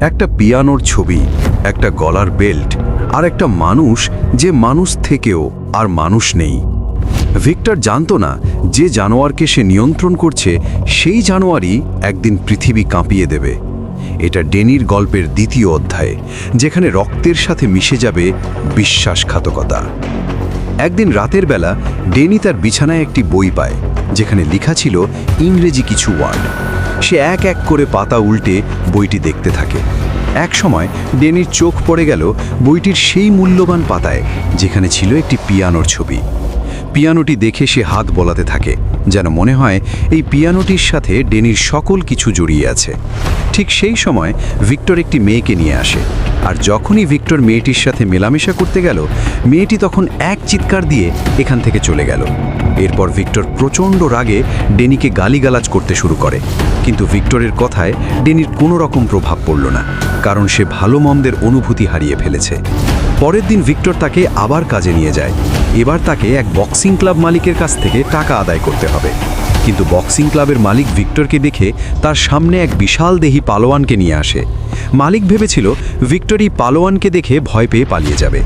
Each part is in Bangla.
একটা পিয়ানোর ছবি, একটা গলার বেল্ট, আর একটা মানুষ যে মানুষ থেকেও আর মানুষ নেই। ভিক্টর জানত না যে জানোয়ারকে সে নিয়ন্ত্রণ করছে, সেই জানোয়ারই একদিন পৃথিবী কাঁপিয়ে দেবে। এটা ডেনির গল্পের দ্বিতীয় অধ্যায়, যেখানে রক্তের সাথে মিশে যাবে বিশ্বাসঘাতকতা। একদিন রাতের বেলা, ডেনি তার বিছানায় একটি বই পায়, যেখানে লেখা ছিল ইংরেজি কিছু ওয়ার্ড। সে এক এক করে পাতা উল্টে বইটি দেখতে থাকে। এক সময় ডেনির চোখ পড়ে গেল বইটির সেই মূল্যবান পাতায়, যেখানে ছিল একটি পিয়ানোর ছবি। পিয়ানোটি দেখে সে হাত বলাতে থাকে, যেন মনে হয় এই পিয়ানোটির সাথে ডেনির সকল কিছু জড়িয়ে আছে। ঠিক সেই সময় ভিক্টর একটি মেয়েকে নিয়ে আসে, আর যখনই ভিক্টর মেয়েটির সাথে মেলামেশা করতে গেল, মেয়েটি তখন এক চিৎকার দিয়ে এখান থেকে চলে গেল। এরপর ভিক্টর প্রচণ্ড রাগে ডেনিকে গালিগালাজ করতে শুরু করে। কিন্তু ভিক্টরের কথায় ডেনির কোনো রকম প্রভাব পড়ল না, কারণ সে ভালো মন্দের অনুভূতি হারিয়ে ফেলেছে। পরের দিন ভিক্টর তাকে আবার কাজে নিয়ে যায়। এবার তাকে এক বক্সিং ক্লাব মালিকের কাছ থেকে টাকা আদায় করতে হবে। কিন্তু বক্সিং ক্লাবের মালিক ভিক্টরকে দেখে তার সামনে এক বিশাল দেহি পালোয়ানকে নিয়ে আসে। মালিক ভেবেছিল ভিক্টর পালোয়ানকে দেখে ভয় পেয়ে পালিয়ে যাবে।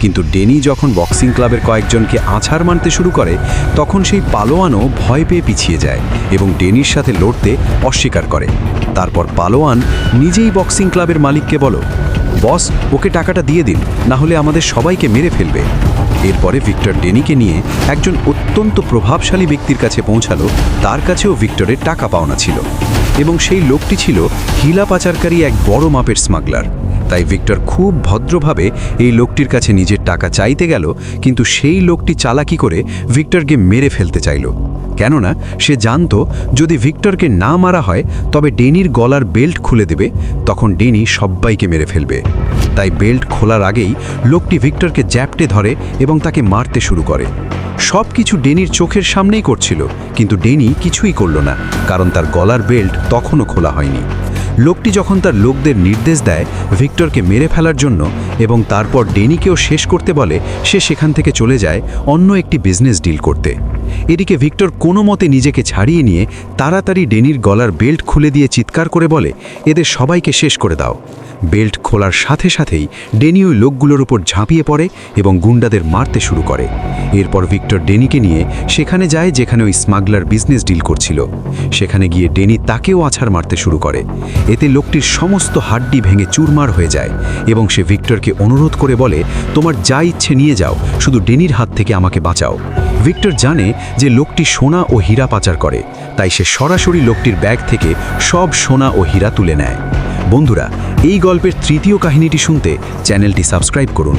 কিন্তু ডেনি যখন বক্সিং ক্লাবের কয়েকজনকে আছাড় মানতে শুরু করে, তখন সেই পালোয়ানও ভয় পেয়ে পিছিয়ে যায় এবং ডেনির সাথে লড়তে অস্বীকার করে। তারপর পালোয়ান নিজেই বক্সিং ক্লাবের মালিককে বলো, বস, ওকে টাকাটা দিয়ে দিন, না হলে আমাদের সবাইকে মেরে ফেলবে। এরপরে ভিক্টর ডেনিকে নিয়ে একজন অত্যন্ত প্রভাবশালী ব্যক্তির কাছে পৌঁছালো, তার কাছেও ভিক্টরের টাকা পাওনা ছিল। এবং সেই লোকটি ছিল হিলা পাচারকারী এক বড় মাপের স্মাগলার। তাই ভিক্টর খুব ভদ্রভাবে এই লোকটির কাছে নিজের টাকা চাইতে গেল, কিন্তু সেই লোকটি চালাকি করে ভিক্টরকে মেরে ফেলতে চাইল। কেননা সে জানতো, যদি ভিক্টরকে না মারা হয়, তবে ডেনির গলার বেল্ট খুলে দেবে, তখন ডেনি সব্বাইকে মেরে ফেলবে। তাই বেল্ট খোলার আগেই লোকটি ভিক্টরকে জ্যাপটে ধরে এবং তাকে মারতে শুরু করে। সব কিছু ডেনির চোখের সামনেই করছিল, কিন্তু ডেনি কিছুই করল না, কারণ তার গলার বেল্ট তখনও খোলা হয়নি। লোকটি যখন তার লোকদের নির্দেশ দেয়, ভিক্টরকে মেরে ফেলার জন্য এবং তারপর ডেনিকেও শেষ করতে বলে, সে সেখান থেকে চলে যায় অন্য একটি বিজনেস ডিল করতে। এদিকে ভিক্টর কোনো মতে নিজেকে ছাড়িয়ে নিয়ে তাড়াতাড়ি ডেনির গলার বেল্ট খুলে দিয়ে চিৎকার করে বলে, এদের সবাইকে শেষ করে দাও। বেল্ট খোলার সাথে সাথেই ডেনি ওই লোকগুলোর উপর ঝাঁপিয়ে পড়ে এবং গুন্ডাদের মারতে শুরু করে। এরপর ভিক্টর ডেনিকে নিয়ে সেখানে যায় যেখানে ওই স্মাগলার বিজনেস ডিল করছিল। সেখানে গিয়ে ডেনি তাকেও আছাড় মারতে শুরু করে। এতে লোকটির সমস্ত হাড্ডি ভেঙে চুরমার হয়ে যায় এবং সে ভিক্টরকে অনুরোধ করে বলে, তোমার যা ইচ্ছে নিয়ে যাও, শুধু ডেনির হাত থেকে আমাকে বাঁচাও। ভিক্টর জানে যে লোকটি সোনা ও হীরা পাচার করে, তাই সে সরাসরি লোকটির ব্যাগ থেকে সব সোনা ও হীরা তুলে নেয়। বন্ধুরা, এই গল্পের তৃতীয় কাহিনীটি শুনতে চ্যানেলটি সাবস্ক্রাইব করুন।